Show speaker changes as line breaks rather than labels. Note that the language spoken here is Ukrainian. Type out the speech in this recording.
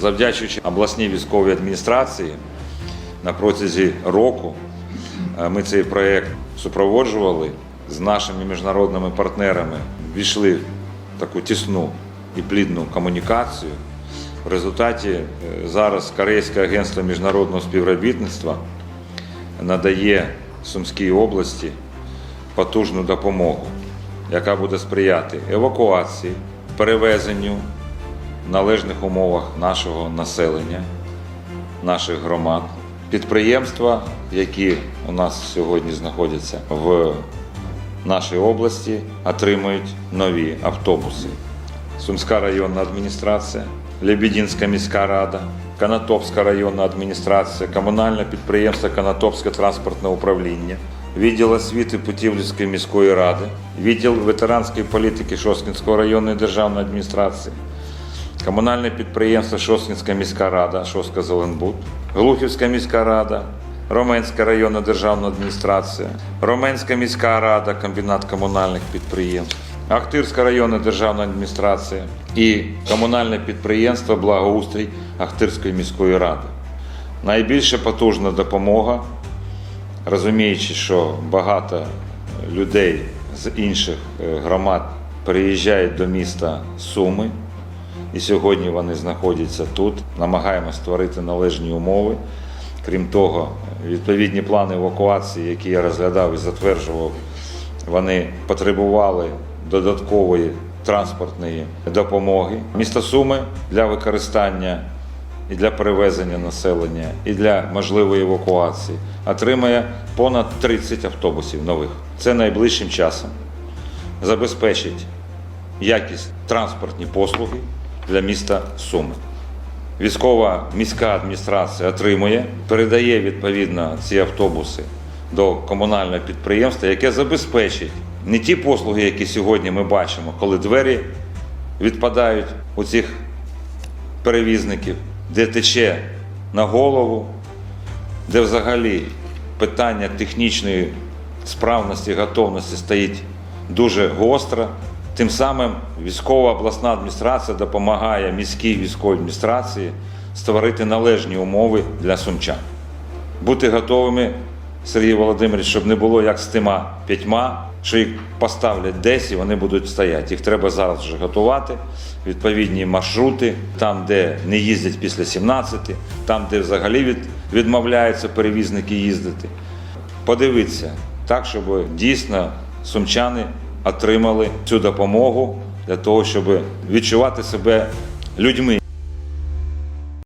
Завдячуючи обласній військовій адміністрації на протязі року е, ми цей проєкт супроводжували з нашими міжнародними партнерами, війшли в таку тісну і плідну комунікацію. В результаті е, зараз Корейське агентство міжнародного співробітництва надає Сумській області потужну допомогу, яка буде сприяти евакуації, перевезенню належних умовах нашого населення, наших громад. Підприємства, які у нас сьогодні знаходяться в нашій області, отримують нові автобуси. Сумська районна адміністрація, Лебединська міська рада, Канатопська районна адміністрація, комунальне підприємство Канатопське транспортне управління, відділ освіти Путівльської міської ради, відділ ветеранської політики Шосткінської районної державної адміністрації, комунальне підприємство Шосткінська міська рада, Шостка Зеленбуд, Глухівська міська рада, Роменська районна державна адміністрація, Роменська міська рада, комбінат комунальних підприємств, Ахтирська районна державна адміністрація і комунальне підприємство Благоустрій Ахтирської міської ради. Найбільша потужна допомога, розуміючи, що багато людей з інших е, громад приїжджають до міста Суми, і сьогодні вони знаходяться тут. Намагаємося створити належні умови. Крім того, відповідні плани евакуації, які я розглядав і затверджував, вони потребували додаткової транспортної допомоги. Місто Суми для використання і для перевезення населення, і для можливої евакуації отримає понад 30 автобусів нових. Це найближчим часом забезпечить якість транспортні послуги для міста Суми. Військова міська адміністрація отримує, передає відповідно ці автобуси до комунального підприємства, яке забезпечить не ті послуги, які сьогодні ми бачимо, коли двері відпадають у цих перевізників, де тече на голову, де взагалі питання технічної справності, готовності стоїть дуже гостро. Тим самим військова обласна адміністрація допомагає міській військовій адміністрації створити належні умови для сумчан. Бути готовими, Сергій Володимирович, щоб не було як з тима п'ятьма, що їх поставлять десь і вони будуть стояти. Їх треба зараз вже готувати, відповідні маршрути, там, де не їздять після 17, там, де взагалі від, відмовляються перевізники їздити. Подивитися так, щоб дійсно сумчани отримали цю допомогу для того, щоб відчувати себе людьми,